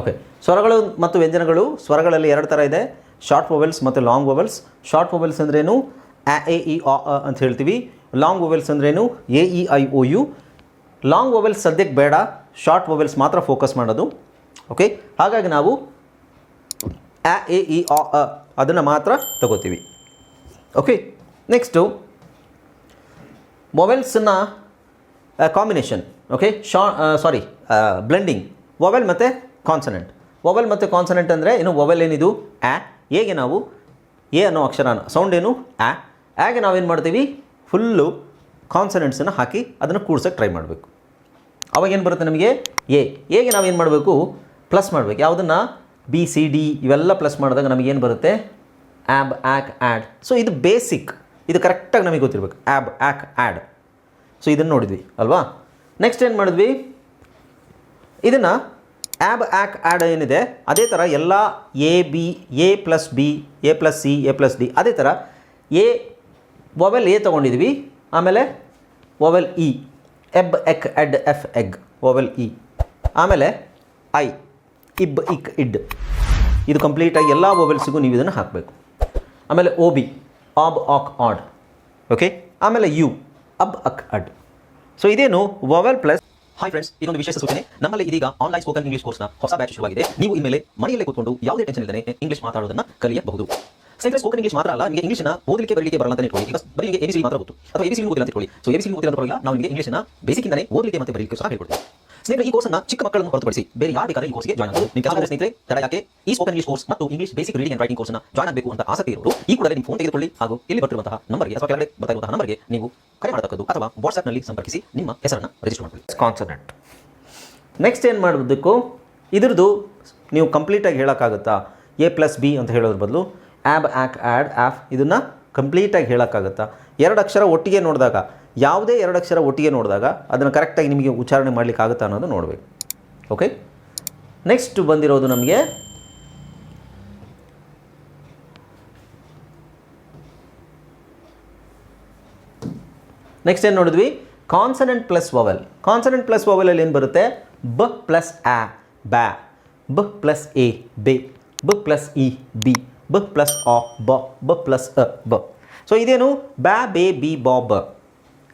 Okay ಸ್ವರಗಳು ಮತ್ತು ವ್ಯಂಜನಗಳು, ಸ್ವರಗಳಲ್ಲಿ ಎರಡು ಥರ ಇದೆ. ಶಾರ್ಟ್ ವೊವೆಲ್ಸ್ ಮತ್ತು ಲಾಂಗ್ ವೊವೆಲ್ಸ್ ಶಾರ್ಟ್ ವೊವೆಲ್ಸ್ ಅಂದ್ರೇನು? ಆ ಎ ಇ ಆ ಅಂತ ಹೇಳ್ತೀವಿ. ಲಾಂಗ್ ವೊವೆಲ್ಸ್ ಅಂದ್ರೇನು? A E I O U long vowels ಸದ್ಯಕ್ಕೆ ಬೇಡ. ಶಾರ್ಟ್ ವೊವೆಲ್ಸ್ ಮಾತ್ರ ಫೋಕಸ್ ಮಾಡೋದು. ಓಕೆ ಹಾಗಾಗಿ ನಾವು ಆ ಎ ಇ ಆ ಅ ಅದನ್ನು ಮಾತ್ರ ತಗೋತೀವಿ. ಓಕೆ ನೆಕ್ಸ್ಟು ಮೊಬೈಲ್ಸನ್ನ ಕಾಂಬಿನೇಷನ್ ಓಕೆ ಶಾ ಸಾರಿ ಬ್ಲೆಂಡಿಂಗ್ ಮೊಬೈಲ್ ಮತ್ತು ಕಾನ್ಸನೆಂಟ್ ವೊವೆಲ್ ಮತ್ತು ಕಾನ್ಸನೆಂಟ್ ಅಂದರೆ ಏನು ವೊವೆಲ್ ಏನಿದು? ಆ ಹೇಗೆ ನಾವು ಎ ಅನ್ನೋ ಅಕ್ಷರ ಸೌಂಡ್ ಏನು? ಆ ಆಗೆ ನಾವೇನು ಮಾಡ್ತೀವಿ? ಫುಲ್ಲು ಕಾನ್ಸನೆಂಟ್ಸನ್ನು ಹಾಕಿ ಅದನ್ನು ಕೂಡ್ಸೋಕ್ಕೆ ಟ್ರೈ ಮಾಡಬೇಕು. ಅವಾಗೇನು ಬರುತ್ತೆ ನಮಗೆ? ಎ ಎಗೆ ನಾವೇನು ಮಾಡಬೇಕು? ಪ್ಲಸ್ ಮಾಡಬೇಕು. ಯಾವುದನ್ನು? ಬಿ ಸಿ ಡಿ ಇವೆಲ್ಲ ಪ್ಲಸ್ ಮಾಡಿದಾಗ ನಮಗೇನು ಬರುತ್ತೆ? ಆ್ಯಬ್ ಆ್ಯಕ್ ಆ್ಯಡ್ ಸೊ ಇದು ಬೇಸಿಕ್ ಇದು ಕರೆಕ್ಟಾಗಿ ನಮಗೆ ಗೊತ್ತಿರಬೇಕು. ಆ್ಯಬ್ ಆ್ಯಕ್ ಆ್ಯಡ್ ಸೊ ಇದನ್ನು ನೋಡಿದ್ವಿ, ಅಲ್ವಾ? ನೆಕ್ಸ್ಟ್ ಏನು ಮಾಡಿದ್ವಿ? ಇದನ್ನು ಆ್ಯಬ್ ಆ್ಯಕ್ ಆ್ಯಡ್ ಏನಿದೆ, ಅದೇ ಥರ ಎಲ್ಲ A, B, A plus B, A plus C, A plus D, ಅದೇ ಥರ ಎ ವೊವೆಲ್ ಎ ತೊಗೊಂಡಿದ್ವಿ, ಆಮೇಲೆ vowel E, eb, eck, ed, ef, eg, vowel E, ಆಮೇಲೆ ಐ, ಇಬ್, ಇಕ್, ಇಡ್. ಇದು ಕಂಪ್ಲೀಟಾಗಿ ಎಲ್ಲ ವೊವೆಲ್ಸಿಗೂ ನೀವು ಇದನ್ನು ಹಾಕಬೇಕು. ಆಮೇಲೆ ಓ ಬಿ, ಆಬ್, ಆಕ್, ಆಡ್, ಓಕೆ? ಆಮೇಲೆ U, ub, uk, ud. So ಇದೇನು ವೊವೆಲ್ ಪ್ಲಸ್ ಹಾಯ್ ಫ್ರೆಂಡ್ಸ್ ಇದೊಂದು ವಿಶೇಷ ಸೂಚನೆ. ನಮ್ಮಲ್ಲಿ ಇದೀಗ ಆನ್ಲೈನ್ ಸ್ಪೋಕನ್ ಇಂಗ್ಲಿಷ್ ಕೋರ್ಸ್ನ ಹೊಸ ಬ್ಯಾಚ್ ಶುರುವಾಗಿದೆ. ನೀವು ಇನ್ಮೇಲೆ ಮನೆಯಲ್ಲೇ ಕೂತ್ಕೊಂಡು ಯಾವುದೇ ಟೆನ್ಷನ್ ಇಲ್ಲದೆ ಇಂಗ್ಲಿಷ್ ಮಾತಾಡೋದನ್ನ ಕಲಿಯಬಹುದು. ಸ್ನೇಹಿತರೆ ಸ್ಪೋಕನ್ ಇಂಗ್ಲಿಷ್ ಮಾತ್ರ ಅಲ್ಲ, ನಿಮಗೆ ಇಂಗ್ಲಿಷ್ನ ಓದಲಿಕ್ಕೆ, ಬರಲಿಕ್ಕೆ ಬರಲ್ಲ ಅಂತ ಇಟ್ಕೊಳ್ಳಿ. ಈಗ ಬರೀ ಎಬಿಸಿ ಮಾತ್ರ ಗೊತ್ತು. ಅಥವಾ ಎಬಿಸಿ ಓದಿಲ್ಲ ಅಂತ ಇಟ್ಕೊಳ್ಳಿ. ಸೊ ಎಬಿಸಿ ಓದಿಲ್ಲ ಅಂತ ನಾವು ನಿಮಗೆ ಇಂಗ್ಲಿಷ್ನ ಬೇಸಿಕ್ ಇಂದಾನೆ ಓದಲಿಕ್ಕೆ ಮತ್ತೆ ಬರಲಿಕ್ಕೆ ಸಹ ಹೇಳ್ಕೊಡ್ತೀವಿ. ಸ್ನೇಹಿತರೆ ಈ ಕೋರ್ಸ್ನ ಚಿಕ್ಕ ಮಕ್ಕಳನ್ನು ಹೊರತುಪಡಿಸಿ ಬೇರೆ ಯಾರು ಬೇಕಾದ್ರೆ ಈ ಕೋರ್ಸ್ಗೆ ಜಾಯ್ನ್ ಆಗಬಹುದು ನಿಮ್ಮ ಕೆಲವು ಸ್ನೇಹಿತರೆ ತಡ ಯಾಕೆ ಈ ಸ್ಪೋಕನ್ ಇಂಗ್ಲಿಷ್ ಕೋರ್ಸ್ ಮತ್ತು English basic reading and writing ಕೋರ್ಸ್ನ ಜಾಯ್ನ್ ಆಗಬೇಕು ಅಂತ ಆಸಕ್ತಿ ಇರೋರು ಈ ಕೂಡಲೇ ನಿಮ್ಮ ಫೋನ್ ತೆಗೆದುಕೊಳ್ಳಿ ಹಾಗೂ ಇಲ್ಲಿ ಬರ್ತಿರುವಂತಹ ನಂಬರ್ಗೆ ಅಥವಾ ಕೆಳಗಡೆ ಬರ್ತಾ ಇರುವಂತಹ ನಂಬರ್ಗೆ ನೀವು ಕರೆ ಮಾಡತಕ್ಕದ್ದು ಅಥವಾ ವಾಟ್ಸ್ಆಪ್ನಲ್ಲಿ ಸಂಪರ್ಕಿಸಿ ನಿಮ್ಮ ಹೆಸರನ್ನು ರಿಜಿಸ್ಟರ್ ಮಾಡ್ಕೊಳ್ಳಿ. ಕಾನ್ಸನೆಂಟ್ ನೆಕ್ಸ್ಟ್ ಏನು ಮಾಡಬೇಕು ಇದರದು ನೀವು ಕಂಪ್ಲೀಟಾಗಿ ಹೇಳೋಕ್ಕಾಗುತ್ತಾ? ಎ ಪ್ಲಸ್ ಬಿ ಅಂತ ಹೇಳೋದ್ರ ಬದಲು ಆ್ಯಬ್ ಆ್ಯಕ್ ಆ್ಯಡ್ ಆ್ಯಫ್ ಇದನ್ನು ಕಂಪ್ಲೀಟಾಗಿ ಹೇಳೋಕ್ಕಾಗುತ್ತಾ? ಎರಡು ಅಕ್ಷರ ಒಟ್ಟಿಗೆ ನೋಡಿದಾಗ ಯಾವುದೇ ಎರಡು ಅಕ್ಷರ ಒಟ್ಟಿಗೆ ನೋಡಿದಾಗ ಅದನ್ನು ಕರೆಕ್ಟಾಗಿ ನಿಮಗೆ ಉಚ್ಚಾರಣೆ ಮಾಡಲಿಕ್ಕೆ ಆಗುತ್ತಾ ಅನ್ನೋದು ನೋಡಬೇಕು. ಓಕೆ ನೆಕ್ಸ್ಟ್ ಬಂದಿರೋದು ನಮಗೆ ನೆಕ್ಸ್ಟ್ ಏನು ನೋಡಿದ್ವಿ? Consonant plus vowel consonant plus ವೊವೆಲಲ್ಲಿ ಏನು ಬರುತ್ತೆ? ಬ ಪ್ಲಸ್ ಆ ಬ್ಯಾ ಬ ಪ್ಲಸ್ ಎ ಬೆ ಬ ಪ್ಲಸ್ ಇ ಬಿ ಬ ಪ್ಲಸ್ ಆ ಬ ಬ ಪ್ಲಸ್ ಅ ಬ ಸೊ ಇದೇನು? ಬ್ಯಾ ಬೆ ಬಿ ಬಾ ಬ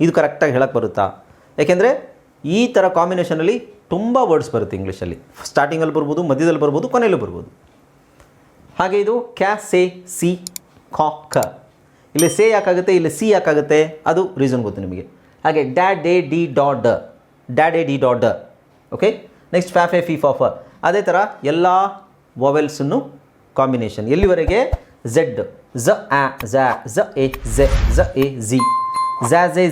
ಇದು ಕರೆಕ್ಟಾಗಿ ಹೇಳಕ್ಕೆ ಬರುತ್ತಾ? ಯಾಕೆಂದರೆ ಈ ಥರ ಕಾಂಬಿನೇಷನಲ್ಲಿ ತುಂಬ ವರ್ಡ್ಸ್ ಬರುತ್ತೆ ಇಂಗ್ಲೀಷಲ್ಲಿ ಸ್ಟಾರ್ಟಿಂಗಲ್ಲಿ ಬರ್ಬೋದು, ಮಧ್ಯದಲ್ಲಿ ಬರ್ಬೋದು ಕೊನೆಯಲ್ಲೂ ಬರ್ಬೋದು. ಹಾಗೆ ಇದು ಕ್ಯಾ ಸೆ, ಸಿ, ಕಾ, ಕ. ಇಲ್ಲಿ ಸೇ ಯಾಕಾಗುತ್ತೆ? ಇಲ್ಲಿ ಸಿ ಯಾಕಾಗುತ್ತೆ? ಅದು ರೀಸನ್ ಗೊತ್ತು ನಿಮಗೆ. ಹಾಗೆ ಡ್ಯಾಡ್ ಡೇ ಡಿ ಡಾಟ್ ಡ ಡ್ಯಾಡ್ ಎ ಡಿ ಡಾಟ್ ಡ ಓಕೆ ನೆಕ್ಸ್ಟ್ ಫ್ಯಾಫ್ ಎ ಫಿ ಫಾಫ ಅದೇ ಥರ ಎಲ್ಲ ವೊವೆಲ್ಸನ್ನು ಕಾಂಬಿನೇಷನ್ ಎಲ್ಲಿವರೆಗೆ? ಝೆಡ್ ಝ ಆ ಝ ಝ ಎ ಝೆ ಝ ಎ ಝಿ ಝಾ ಝೆ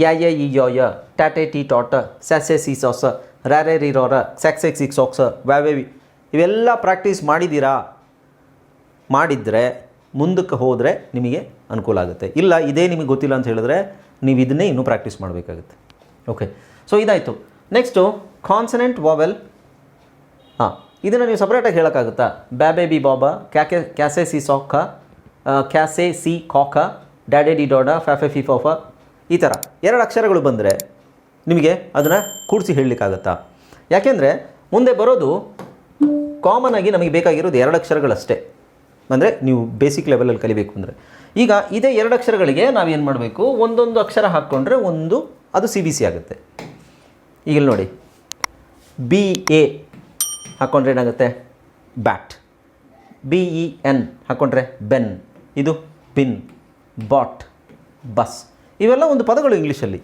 yaya ಝಾ tate ಟಿ ಟಾಟ ಸ್ಯಾಸೆ ಸಿ ಸಾಸ ರ್ಯಾರೆ ರಿ ರೋರ ಸ್ಯಾಕ್ಸೆಕ್ ಸಿಕ್ಸ್ ಸಾಕ್ಸ ವ್ಯಾವೆ ಇವೆಲ್ಲ ಪ್ರಾಕ್ಟೀಸ್ ಮಾಡಿದ್ದೀರಾ? ಮಾಡಿದರೆ ಮುಂದಕ್ಕೆ ಹೋದರೆ ನಿಮಗೆ ಅನುಕೂಲ ಆಗುತ್ತೆ. ಇಲ್ಲ, ಇದೇ ನಿಮಗೆ ಗೊತ್ತಿಲ್ಲ ಅಂತ ಹೇಳಿದ್ರೆ ನೀವು ಇದನ್ನೇ ಇನ್ನೂ ಪ್ರಾಕ್ಟೀಸ್ ಮಾಡಬೇಕಾಗುತ್ತೆ. ಓಕೆ ಸೊ ಇದಾಯಿತು. ನೆಕ್ಸ್ಟು ಕಾನ್ಸನೆಂಟ್ ವಾವೆಲ್ ಹಾಂ, ಇದನ್ನು ನೀವು ಸಪ್ರೇಟಾಗಿ ಹೇಳೋಕ್ಕಾಗುತ್ತಾ? ಬ್ಯಾಬೆ ಬಿ ಬಾಬಾ ಕ್ಯಾಕೆ ಕ್ಯಾಸೆ ಸಿ ಸಾಕ ಕ್ಯಾಸೆ ಸಿ ಕಾಕ ಡ್ಯಾಡೆ ಡಿ ಡೋಡ ಫ್ಯಾಫೆ ಫಿ ಫಾಫ ಈ ಥರ ಎರಡು ಅಕ್ಷರಗಳು ಬಂದರೆ ನಿಮಗೆ ಅದನ್ನು ಕೂಡಿಸಿ ಹೇಳಲಿಕ್ಕಾಗತ್ತಾ? ಯಾಕೆಂದರೆ ಮುಂದೆ ಬರೋದು ಕಾಮನ್ ಆಗಿ ನಮಗೆ ಬೇಕಾಗಿರೋದು ಎರಡು ಅಕ್ಷರಗಳಷ್ಟೇ. ಅಂದರೆ ನೀವು ಬೇಸಿಕ್ ಲೆವೆಲಲ್ಲಿ ಕಲಿಬೇಕು ಅಂದರೆ. ಈಗ ಇದೇ ಎರಡು ಅಕ್ಷರಗಳಿಗೆ ನಾವೇನು ಮಾಡಬೇಕು? ಒಂದೊಂದು ಅಕ್ಷರ ಹಾಕ್ಕೊಂಡ್ರೆ ಒಂದು ಅದು ಸಿ ಬಿ ಸಿ ಆಗುತ್ತೆ. ಈಗ ನೋಡಿ. ಬಿ ಎ ಹಾಕ್ಕೊಂಡ್ರೆ ಏನಾಗುತ್ತೆ? ಬ್ಯಾಟ್ ಬಿ ಇ ಎನ್ ಹಾಕ್ಕೊಂಡ್ರೆ ಬೆನ್. ಇದು ಬಿನ್ ಬಾಟ್, ಬಸ್. ಇವೆಲ್ಲ ಒಂದು ಪದಗಳು ಇಂಗ್ಲೀಷಲ್ಲಿ.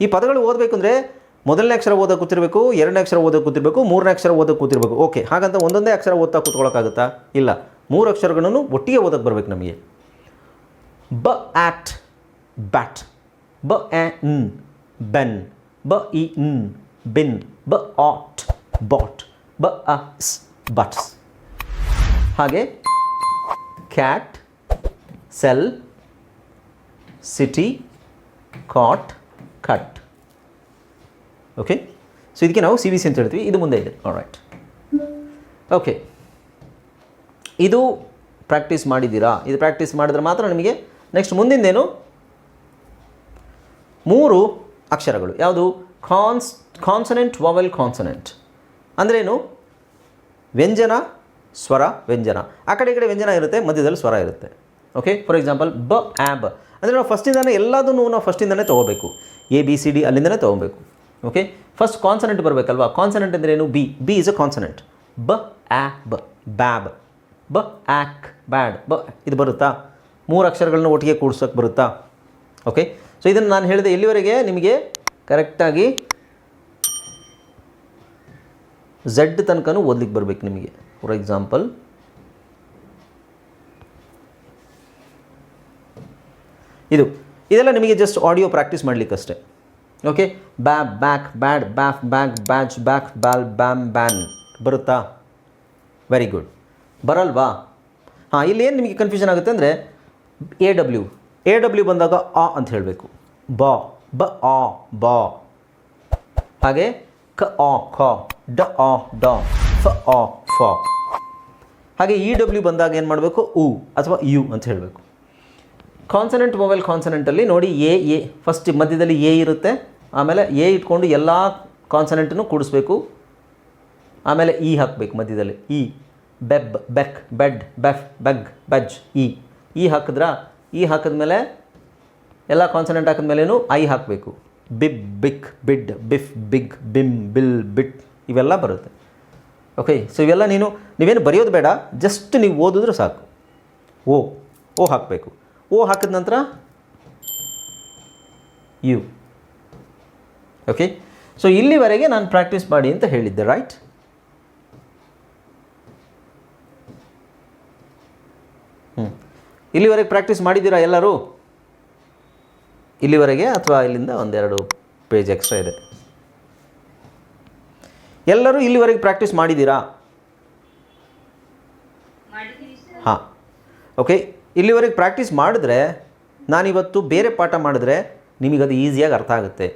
ಈ ಪದಗಳು ಓದಬೇಕು ಅಂದರೆ ಮೊದಲನೇ ಅಕ್ಷರ ಓದೋಕೆ ಕೂತಿರ್ಬೇಕು, ಎರಡನೇ ಅಕ್ಷರ ಓದೋಕೆ ಕೂತಿರ್ಬೇಕು, ಮೂರನೇ ಅಕ್ಷರ ಓದೋಕೆ ಕೂತಿರ್ಬೇಕು. ಓಕೆ ಹಾಗಂತ ಒಂದೊಂದೇ ಅಕ್ಷರ ಓದ್ತಾ ಕೂತ್ಕೊಳ್ಳೋಕ್ಕಾಗುತ್ತಾ ಇಲ್ಲ. ಮೂರು ಅಕ್ಷರಗಳನ್ನು ಒಟ್ಟಿಗೆ ಓದೋಕೆ ಬರಬೇಕು ನಮಗೆ. ಬ, ಆಟ್, ಬ್ಯಾಟ್. ಬ, ಎ ಬೆನ್. ಬ, ಇ, ನ್, ಬಿನ್. ಬ, ಆಟ್, ಬಾಟ್. ಬ, ಅ, ಸ್, ಬಟ್ಸ್. ಹಾಗೆ, cat, cell city cot cut okay so ಇದಕ್ಕೆ ನಾವು ಸಿ ಬಿ ಸಿ ಅಂತ ಹೇಳ್ತೀವಿ. ಇದು ಮುಂದೆ ಇದೆ. ರೈಟ್ ಓಕೆ ಇದು ಪ್ರಾಕ್ಟೀಸ್ ಮಾಡಿದ್ದೀರಾ? ಇದು ಪ್ರಾಕ್ಟೀಸ್ ಮಾಡಿದ್ರೆ ಮಾತ್ರ ನಿಮಗೆ ನೆಕ್ಸ್ಟ್ ಮುಂದಿಂದೇನು? ಮೂರು ಅಕ್ಷರಗಳು. ಯಾವುದು? ಕಾನ್ಸ್ ಕಾನ್ಸನೆಂಟ್ ವಾವೆಲ್ ಕಾನ್ಸನೆಂಟ್ ಅಂದ್ರೇನು? ವ್ಯಂಜನ, ಸ್ವರ, ವ್ಯಂಜನ. ಆ ಕಡೆ ಈ ಕಡೆ ವ್ಯಂಜನ ಇರುತ್ತೆ, ಮಧ್ಯದಲ್ಲಿ ಸ್ವರ ಇರುತ್ತೆ. ಓಕೆ ಫಾರ್ ಎಕ್ಸಾಂಪಲ್ ಬ ಆ್ಯಬ್ ಅಂದರೆ ನಾವು ಫಸ್ಟಿಂದನೇ ಎಲ್ಲದನ್ನು ನಾವು ಫಸ್ಟಿಂದನೇ ತೊಗೋಬೇಕು. ಎ ಬಿ ಸಿ ಡಿ ಅಲ್ಲಿಂದಲೇ ತೊಗೋಬೇಕು. ಓಕೆ ಫಸ್ಟ್ ಕಾನ್ಸನೆಂಟ್ ಬರಬೇಕಲ್ವಾ? ಕಾನ್ಸನೆಂಟ್ ಅಂದರೆ ಏನು? B B is a consonant ಬ ಆ ಬ ಬ್ಯಾಬ್ ಬ ಆಕ್ ಬ್ಯಾಡ್ ಬ ಇದು ಬರುತ್ತಾ? ಮೂರು ಅಕ್ಷರಗಳನ್ನ ಒಟ್ಟಿಗೆ ಕೂಡ್ಸೋಕೆ ಬರುತ್ತಾ? ಓಕೆ ಸೊ ಇದನ್ನು ನಾನು ಹೇಳಿದೆ ಎಲ್ಲಿವರೆಗೆ ನಿಮಗೆ ಕರೆಕ್ಟಾಗಿ ಝಡ್ ತನಕನೂ ಓದ್ಲಿಕ್ಕೆ ಬರಬೇಕು ನಿಮಗೆ. ಫಾರ್ ಎಕ್ಸಾಂಪಲ್ ಇದು. ಇದೆಲ್ಲ ನಿಮಗೆ ಜಸ್ಟ್ ಆಡಿಯೋ ಪ್ರಾಕ್ಟೀಸ್ ಮಾಡಲಿಕ್ಕಷ್ಟೇ. ಓಕೆ ಬ್ಯಾ back bad baf back batch back bal bam ban ಬರುತ್ತಾ? ವೆರಿ ಗುಡ್ ಬರಲ್ವಾ? ಹಾಂ, ಇಲ್ಲಿ ಏನು ನಿಮಗೆ ಕನ್ಫ್ಯೂಷನ್ ಆಗುತ್ತೆ ಅಂದರೆ ಎ ಡಬ್ಲ್ಯೂ ಎ ಡಬ್ಲ್ಯೂ ಬಂದಾಗ ಆ ಅಂತ ಹೇಳಬೇಕು. ಬ ಬ, ಆ, ಬ. ಹಾಗೆ ಕ, ಆ ಖ ಡ, ಆ, ಡ, ಫ, ಆ, ಫ. ಹಾಗೆ ಇ ಡಬ್ಲ್ಯೂ ಬಂದಾಗ ಏನು ಮಾಡಬೇಕು? ಉ ಅಥವಾ ಯು ಅಂತ ಹೇಳಬೇಕು. ಕಾನ್ಸನೆಂಟ್ ಮೊಬೈಲ್ ಕಾನ್ಸನೆಂಟಲ್ಲಿ ನೋಡಿ ಎ ಎ ಫಸ್ಟ್ ಮಧ್ಯದಲ್ಲಿ ಎ ಇರುತ್ತೆ. ಆಮೇಲೆ ಎ ಇಟ್ಕೊಂಡು ಎಲ್ಲ ಕಾನ್ಸನೆಂಟನ್ನು ಕೂಡಿಸ್ಬೇಕು. ಆಮೇಲೆ ಇ ಹಾಕಬೇಕು ಮಧ್ಯದಲ್ಲಿ. E, beb, bek, bed, bef, beg, bej, E. E ಹಾಕಿದ್ರಾ, E ಹಾಕಿದ್ಮೇಲೆ ಎಲ್ಲ ಕಾನ್ಸನೆಂಟ್ ಹಾಕಿದ್ಮೇಲೇನು ಐ ಹಾಕಬೇಕು. Bib, bik, bid, bif, big, Bhim, bill, ಬಿಟ್ ಇವೆಲ್ಲ ಬರುತ್ತೆ. ಓಕೆ ಸೊ ಇವೆಲ್ಲ ನೀನು ನೀವೇನು ಬರೆಯೋದು ಬೇಡ ಜಸ್ಟ್ ನೀವು ಓದಿದ್ರೆ ಸಾಕು. ಓ ಓ ಹಾಕಬೇಕು. ಓ ಹಾಕಿದ ನಂತರ ಯು. ಓಕೆ ಸೊ ಇಲ್ಲಿವರೆಗೆ ನಾನು ಪ್ರಾಕ್ಟೀಸ್ ಮಾಡಿ ಅಂತ ಹೇಳಿದ್ದೆ ರೈಟ್ ಹ್ಞೂ ಇಲ್ಲಿವರೆಗೆ ಪ್ರಾಕ್ಟೀಸ್ ಮಾಡಿದ್ದೀರಾ ಎಲ್ಲರೂ? ಇಲ್ಲಿವರೆಗೆ ಅಥವಾ ಇಲ್ಲಿಂದ ಒಂದೆರಡು ಪೇಜ್ ಎಕ್ಸ್ಟ್ರಾ ಇದೆ? ಎಲ್ಲರೂ ಇಲ್ಲಿವರೆಗೆ ಪ್ರಾಕ್ಟೀಸ್ ಮಾಡಿದ್ದೀರಾ? ಹಾಂ. ಓಕೆ ಇಲ್ಲಿವರೆಗೆ ಪ್ರಾಕ್ಟೀಸ್ ಮಾಡಿದ್ರೆ, ನಾನಿವತ್ತು ಬೇರೆ ಪಾಠ ಮಾಡಿದ್ರೆ ನಿಮಗದು ಈಸಿಯಾಗಿ ಅರ್ಥ ಆಗುತ್ತೆ.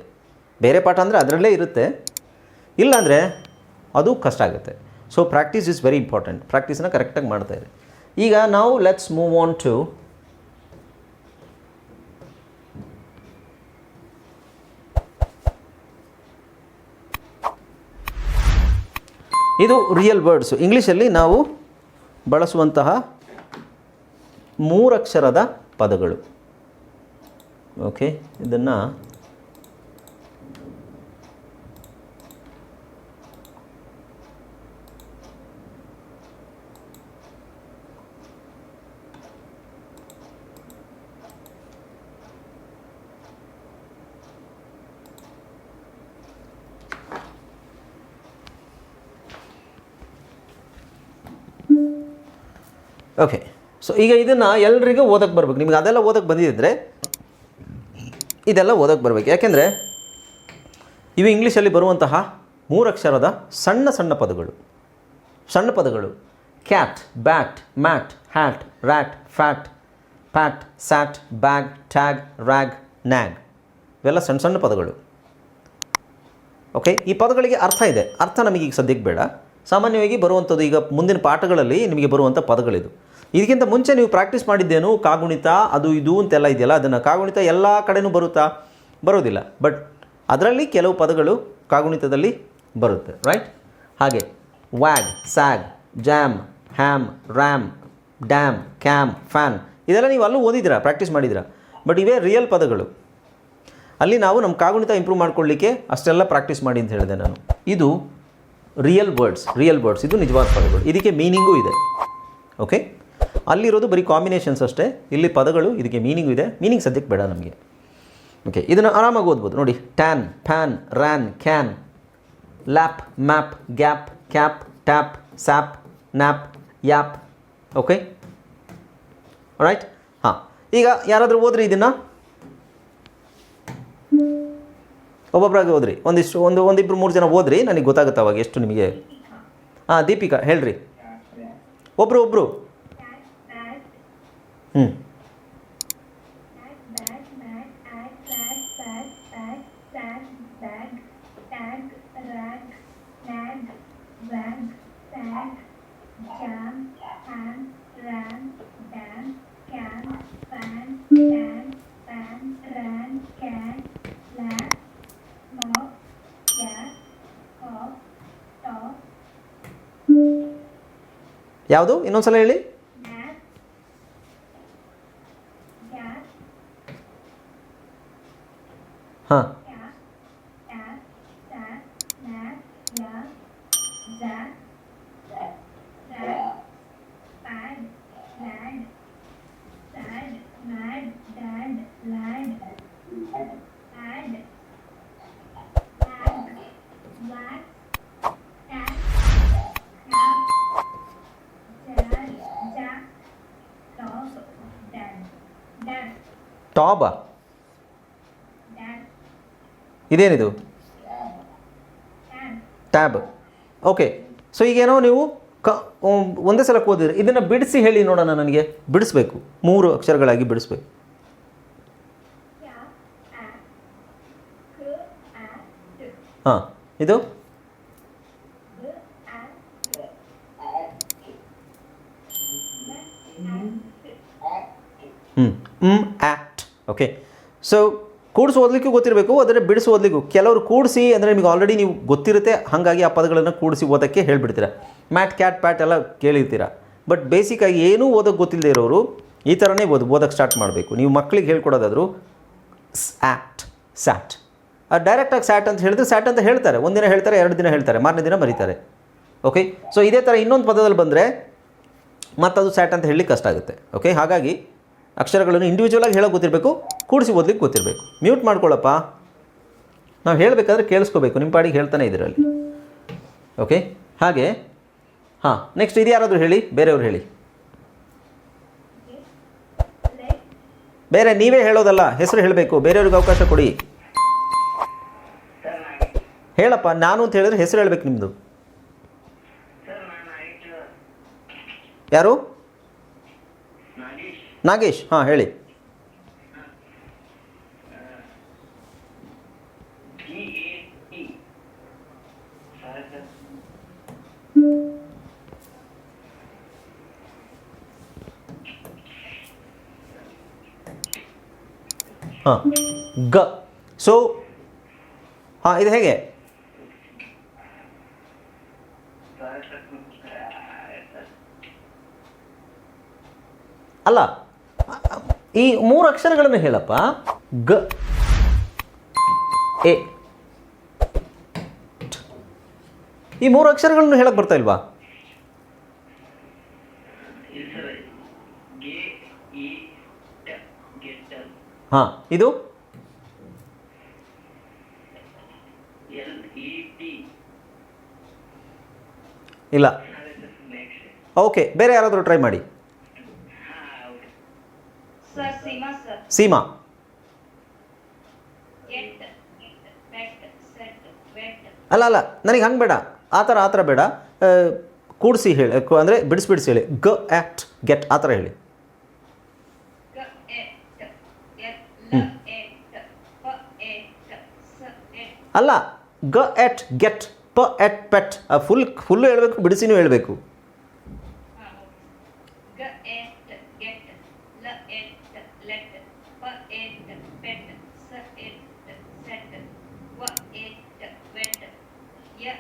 ಬೇರೆ ಪಾಠ ಅಂದರೆ ಅದರಲ್ಲೇ ಇರುತ್ತೆ. ಇಲ್ಲಾಂದರೆ ಅದು ಕಷ್ಟ ಆಗುತ್ತೆ. So practice is very important ಪ್ರಾಕ್ಟೀಸನ್ನ ಕರೆಕ್ಟಾಗಿ ಮಾಡ್ತಾ ಇರಿ. ಈಗ ನಾವು ಲೆಟ್ಸ್ ಮೂವ್ ಆನ್ ಟು ಇದು ರಿಯಲ್ ವರ್ಡ್ಸು ಇಂಗ್ಲೀಷಲ್ಲಿ ನಾವು ಬಳಸುವಂತಹ ಮೂರಕ್ಷರದ ಪದಗಳು. ಓಕೆ ಇದನ್ನು ಓಕೆ ಸೊ ಈಗ ಇದನ್ನು ಎಲ್ರಿಗೂ ಓದಕ್ಕೆ ಬರ್ಬೇಕು. ನಿಮ್ಗೆ ಅದೆಲ್ಲ ಓದಕ್ಕೆ ಬಂದಿದ್ದರೆ ಇದೆಲ್ಲ ಓದಕ್ಕೆ ಬರಬೇಕು. ಯಾಕೆಂದರೆ ಇವು ಇಂಗ್ಲೀಷಲ್ಲಿ ಬರುವಂತಹ ಮೂರಕ್ಷರದ ಸಣ್ಣ ಸಣ್ಣ ಪದಗಳು. ಸಣ್ಣ ಪದಗಳು. Cat bat mat hat rat fat pat sat bag tag rag nag ಇವೆಲ್ಲ ಸಣ್ಣ ಸಣ್ಣ ಪದಗಳು. ಓಕೆ ಈ ಪದಗಳಿಗೆ ಅರ್ಥ ಇದೆ. ಅರ್ಥ ನಮಗೆ ಈಗ ಸದ್ಯಕ್ಕೆ ಬೇಡ. ಸಾಮಾನ್ಯವಾಗಿ ಬರುವಂಥದ್ದು ಈಗ ಮುಂದಿನ ಪಾಠಗಳಲ್ಲಿ ನಿಮಗೆ ಬರುವಂಥ ಪದಗಳಿದು. ಇದಕ್ಕಿಂತ ಮುಂಚೆ ನೀವು ಪ್ರಾಕ್ಟೀಸ್ ಮಾಡಿದ್ದೇನು? ಕಾಗುಣಿತ, ಅದು ಇದು ಅಂತೆಲ್ಲ ಇದೆಯಲ್ಲ, ಅದನ್ನು ಕಾಗುಣಿತ ಎಲ್ಲ ಕಡೆನೂ ಬರುತ್ತಾ? ಬರೋದಿಲ್ಲ ಬಟ್ ಅದರಲ್ಲಿ ಕೆಲವು ಪದಗಳು ಕಾಗುಣಿತದಲ್ಲಿ ಬರುತ್ತೆ ರೈಟ್ ಹಾಗೆ wag sag jam ham ram dam cam fan ಇದೆಲ್ಲ ನೀವು ಅಲ್ಲೂ ಓದಿದ್ದೀರಾ, ಪ್ರಾಕ್ಟೀಸ್ ಮಾಡಿದ್ದೀರಾ? ಬಟ್ ಇವೇ ರಿಯಲ್ ಪದಗಳು. ಅಲ್ಲಿ ನಾವು ನಮ್ಮ ಕಾಗುಣಿತ ಇಂಪ್ರೂವ್ ಮಾಡ್ಕೊಳ್ಳಿಕ್ಕೆ ಅಷ್ಟೆಲ್ಲ ಪ್ರಾಕ್ಟೀಸ್ ಮಾಡಿ ಅಂತ ಹೇಳಿದೆ ನಾನು. ಇದು ರಿಯಲ್ ವರ್ಡ್ಸ್ ರಿಯಲ್ ವರ್ಡ್ಸ್ ಇದು ನಿಜವಾದ ಪದಗಳು. ಇದಕ್ಕೆ ಮೀನಿಂಗೂ ಇದೆ. ಓಕೆ ಅಲ್ಲಿರೋದು ಬರೀ ಕಾಂಬಿನೇಷನ್ಸ್ ಅಷ್ಟೇ. ಇಲ್ಲಿ ಪದಗಳು, ಇದಕ್ಕೆ ಮೀನಿಂಗು ಇದೆ. ಮೀನಿಂಗ್ ಸದ್ಯಕ್ಕೆ ಬೇಡ ನಮಗೆ. ಓಕೆ ಇದನ್ನು ಆರಾಮಾಗಿ ಓದ್ಬೋದು. ನೋಡಿ tan fan ran can lap map gap cap tap sap nap yap okay right ಹಾಂ. ಈಗ ಯಾರಾದರೂ ಓದ್ರಿ ಇದನ್ನು? ಒಬ್ಬೊಬ್ಬರಾಗಿ ಓದ್ರಿ. ಒಂದಿಷ್ಟು, ಒಂದು ಒಂದಿಬ್ಬರು ಮೂರು ಜನ ಓದ್ರಿ. ನನಗೆ ಗೊತ್ತಾಗುತ್ತೆ ಅವಾಗ ಎಷ್ಟು ನಿಮಗೆ. ಹಾಂ, ದೀಪಿಕಾ, ಹೇಳ್ರಿ. ಒಬ್ಬರು ಒಬ್ಬರು ಹ್ಞೂ Bag, mat, ag, flag, fag, bag, sack, bag, tag, rag, nag, wag, tag, jam, ham, ram, dam, cam, fan, can, pan, ran, can, lap, mop, gas, hop, top, ಯಾವುದು ಇನ್ನೊಂದ್ಸಲ ಹೇಳಿ ಟಾಬಾ? ಇದೇನಿದು. ಟ್ಯಾಬ್. ಓಕೆ, ಸೊ ಈಗೇನೋ ನೀವು ಕ ಒಂದೇ ಸಲ ಓದಿದ್ರಿ ಇದನ್ನು ಬಿಡಿಸಿ ಹೇಳಿ ನೋಡೋಣ ನನಗೆ. ಬಿಡಿಸ್ಬೇಕು. ಮೂರು ಅಕ್ಷರಗಳಾಗಿ ಬಿಡಿಸ್ಬೇಕು. ಹಾಂ, ಇದು? ಹ್ಞೂ ಓಕೆ ಸೊ ಕೂಡಿಸಿ ಓದಲಿಕ್ಕೂ ಗೊತ್ತಿರಬೇಕು ಅದರ ಬಿಡಿಸಿ ಓದಲಿಕ್ಕೂ. ಕೆಲವರು ಕೂಡಿಸಿ ಅಂದರೆ ನಿಮಗೆ ಆಲ್ರೆಡಿ ನೀವು ಗೊತ್ತಿರುತ್ತೆ, ಹಾಗಾಗಿ ಆ ಪದಗಳನ್ನು ಕೂಡಿಸಿ ಓದೋಕ್ಕೆ ಹೇಳ್ಬಿಡ್ತೀರ. ಮ್ಯಾಟ್ ಕ್ಯಾಟ್ ಪ್ಯಾಟ್ ಎಲ್ಲ ಕೇಳಿರ್ತೀರ. ಬಟ್ ಬೇಸಿಕ್ಕಾಗಿ ಏನೂ ಓದೋಕ್ಕೆ ಗೊತ್ತಿಲ್ಲದೆ ಇರೋರು ಈ ಥರನೇ ಓದು ಓದೋಕ್ಕೆ ಸ್ಟಾರ್ಟ್ ಮಾಡಬೇಕು. ನೀವು ಮಕ್ಕಳಿಗೆ ಹೇಳ್ಕೊಡೋದಾದರೂ ಸ್ಯಾಟ್ ಸ್ಯಾಟ್ ಡೈರೆಕ್ಟಾಗಿ ಸ್ಯಾಟ್ ಅಂತ ಹೇಳಿದ್ರೆ ಸ್ಯಾಟ್ ಅಂತ ಹೇಳ್ತಾರೆ. ಒಂದಿನ ಹೇಳ್ತಾರೆ, ಎರಡು ದಿನ ಹೇಳ್ತಾರೆ. ಮಾರನೇ ದಿನ ಮರೀತಾರೆ. ಓಕೆ ಸೊ ಇದೇ ಥರ ಇನ್ನೊಂದು ಪದದಲ್ಲಿ ಬಂದರೆ ಮತ್ತದು ಸ್ಯಾಟ್ ಅಂತ ಹೇಳಲಿಕ್ಕೆ ಕಷ್ಟ ಆಗುತ್ತೆ. ಓಕೆ ಹಾಗಾಗಿ ಅಕ್ಷರಗಳನ್ನು ಇಂಡಿವಿಜುವಲ್ ಆಗಿ ಹೇಳೋಕೆ ಗೊತ್ತಿರಬೇಕು ಕೂಡಿಸಿ ಓದಲಿಕ್ಕೆ ಗೊತ್ತಿರಬೇಕು ಮ್ಯೂಟ್ ಮಾಡ್ಕೊಳ್ಳಪ್ಪ. ನಾವು ಹೇಳಬೇಕಾದ್ರೆ ಕೇಳಿಸ್ಕೋಬೇಕು. ನಿಮ್ಮ ಪಾಡಿಗೆ ಹೇಳ್ತಾನೆ ಇದರಲ್ಲಿ. ಓಕೆ ಹಾಗೆ? ಹಾಂ ನೆಕ್ಸ್ಟ್ ಇದು ಯಾರಾದರೂ ಹೇಳಿ? ಬೇರೆಯವ್ರು ಹೇಳಿ. ಬೇರೆ ನೀವೇ ಹೇಳೋದಲ್ಲ, ಹೆಸರು ಹೇಳಬೇಕು. ಬೇರೆಯವ್ರಿಗೆ ಅವಕಾಶ ಕೊಡಿ. ಹೇಳಪ್ಪ, ನಾನು ಅಂತ ಹೇಳಿದ್ರೆ ಹೆಸರು ಹೇಳಬೇಕು ನಿಮ್ಮದು ಯಾರು? ನಾಗೇಶ್ ಹಾಂ ಹೇಳಿ. ಹಾಂ ಗ. ಸೊ ಹಾಂ ಇದು ಹೇಗೆ? ಅಲ್ಲ ಈ ಮೂರು ಅಕ್ಷರಗಳನ್ನು ಹೇಳಪ್ಪ. ಗ, ಎ ಈ ಮೂರು ಅಕ್ಷರಗಳನ್ನು ಹೇಳಕ್ ಬರ್ತಾ ಇಲ್ವಾ? ಹಾ, ಇದು? ಇಲ್ಲ. ಓಕೆ, ಬೇರೆ ಯಾರಾದರೂ ಟ್ರೈ ಮಾಡಿ ಸರ್ ಸೀಮಾ. ಅಲ್ಲ ಅಲ್ಲ ನನಗೆ ಹಂಗೆ ಬೇಡ. ಆ ಥರ ಆ ಥರ ಬೇಡ. ಕೂಡಿಸಿ ಹೇಳಿ ಅಂದರೆ ಬಿಡಿಸಿ ಬಿಡಿಸಿ ಹೇಳಿ. ಗ ಆ್ಯಕ್ಟ್ ಗೆಟ್ ಆ ಥರ ಹೇಳಿ. ಅಲ್ಲ ಗ ಎಟ್ ಗೆಟ್ ಪ ಎಟ್ ಪೆಟ್. ಫುಲ್ ಫುಲ್ಲು ಹೇಳಬೇಕು ಬಿಡಿಸಿನೂ ಹೇಳಬೇಕು. Yeah.